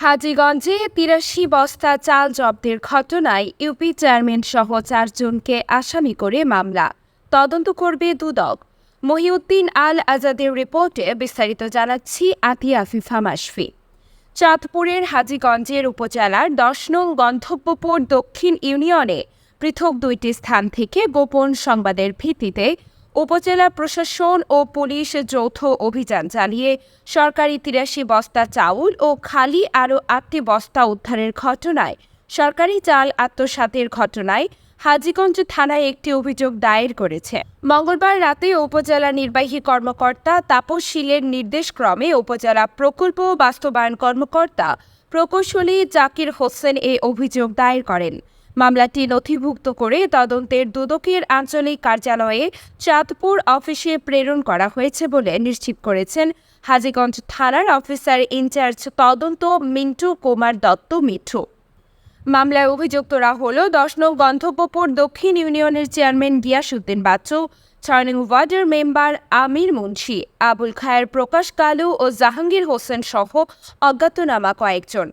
হাজীগঞ্জে তিরাশি বস্তা চাল জব্দের ঘটনায় ইউপি চেয়ারম্যান সহ চারজনকে আসামি করে মামলা। তদন্ত করবে দুদক। মহিউদ্দিন আল আজাদের রিপোর্টে বিস্তারিত জানাচ্ছি আতিয়া আফিফা মাসফি চাঁদপুরের হাজীগঞ্জের উপজেলার দশ নং গন্তব্যপুর দক্ষিণ ইউনিয়নে পৃথক দুইটি স্থান থেকে গোপন সংবাদের ভিত্তিতে উপজেলা প্রশাসন ও পুলিশ যৌথ অভিযান চালিয়ে সরকারি তিরাশি বস্তা চাউল ও খালি আরও আটটি বস্তা উদ্ধারের ঘটনায়, সরকারি চাল আত্মসাতের ঘটনায় হাজীগঞ্জ থানায় একটি অভিযোগ দায়ের করেছে। মঙ্গলবার রাতে উপজেলা নির্বাহী কর্মকর্তা তাপস শীলের নির্দেশক্রমে উপজেলা প্রকল্প বাস্তবায়ন কর্মকর্তা প্রকৌশলী জাকির হোসেন এ অভিযোগ দায়ের করেন। মামলাটি নথিভুক্ত করে তদন্তের দুদকের আঞ্চলিক কার্যালয়ে চাঁদপুর অফিসে প্রেরণ করা হয়েছে বলে নিশ্চিত করেছেন হাজীগঞ্জ থানার অফিসার ইনচার্জ তদন্ত মিন্টু কুমার দত্ত মিঠু। মামলায় অভিযুক্তরা হল দশ নং গন্তব্যপুর দক্ষিণ ইউনিয়নের চেয়ারম্যান গিয়াসুদ্দিন বাচ্চু, ছয় নং ওয়ার্ডের মেম্বার আমির মুন্সি, আবুল খায়ের প্রকাশ কালু ও জাহাঙ্গীর হোসেন সহ অজ্ঞাতনামা কয়েকজন।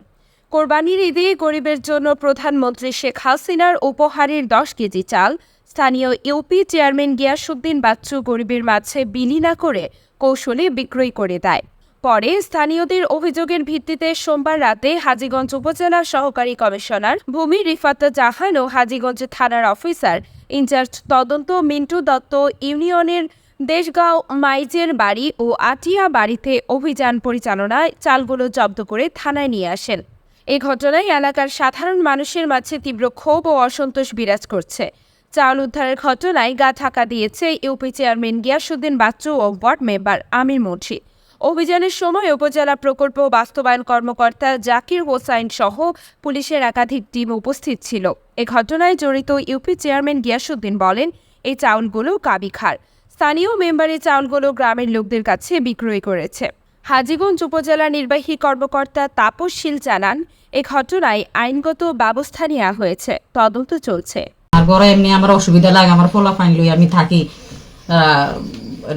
কোরবানির ঈদে গরিবের জন্য প্রধানমন্ত্রী শেখ হাসিনার উপহারের দশ কেজি চাল, স্থানীয় ইউপি চেয়ারম্যান গিয়াসুদ্দিন বাচ্চু গরিবের মাঝে বিলি না করে কৌশলে বিক্রয় করে দেয়। পরে স্থানীয়দের অভিযোগের ভিত্তিতে সোমবার রাতে হাজীগঞ্জ উপজেলা সহকারী কমিশনার ভূমি রিফাত জাহান ও হাজীগঞ্জ থানার অফিসার ইনচার্জ তদন্ত মিন্টু দত্ত ইউনিয়নের দেশগাঁও মাইজের বাড়ি ও আটিয়া বাড়িতে অভিযান পরিচালনায় চালগুলো জব্দ করে থানায় নিয়ে আসেন। এই ঘটনায় এলাকার সাধারণ মানুষের মাঝে তীব্র ক্ষোভ ও অসন্তোষ বিরাজ করছে। চাল উদ্ধারের ঘটনায় গা ঢাকা দিয়েছে ইউপি চেয়ারম্যান গিয়াসুদ্দিন বাচ্চু ও ওয়ার্ড মেম্বার আমির মুন্সি। অভিযানের সময় উপজেলা প্রকল্প বাস্তবায়ন কর্মকর্তা জাকির হোসাইন সহ পুলিশের একাধিক টিম উপস্থিত ছিল। এ ঘটনায় জড়িত ইউপি চেয়ারম্যান গিয়াসুদ্দিন বলেন, এই চাউলগুলো কাবিখার। স্থানীয় মেম্বারের চাউলগুলো গ্রামের লোকদের কাছে বিক্রয় করেছে। হাজীগঞ্জ উপজেলা নির্বাহী কর্মকর্তা তাপস শীল জানান, এ ঘটনায় আইনগত ব্যবস্থা নেওয়া হয়েছে, তদন্ত চলছে। বড় এমনি আমার অসুবিধা লাগে, আমার ফাইন লই আমি থাকি।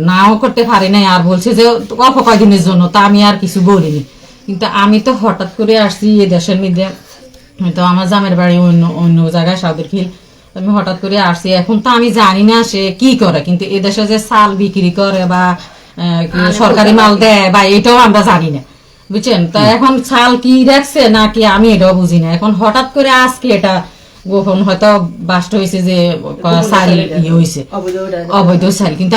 নাও করতে পারি নাই, আর বলছে যে অল্প কয়দিনের জন্য, তা আমি আর কিছু বলিনি। কিন্তু আমি তো হঠাৎ করে আসছি এ দেশের মধ্যে তো আমার জামের বাড়ি অন্য অন্য জায়গায় সাউদের খিল আমি হঠাৎ করে আসছি, এখন তো আমি জানি না সে কি করে, কিন্তু এ দেশে যে সাল বিক্রি করে বা সরকারি মাল দেয় বা এটাও আমরা জানি না। বুঝছেন? তা এখন চাল কি রাখছে নাকি আমি এটাও বুঝি না। এখন হঠাৎ করে আজকে এটা গোপন হয়তো বাস্ট হয়েছে যে চাল ইয়ে হয়েছে। অবৈধ চাল। কিন্তু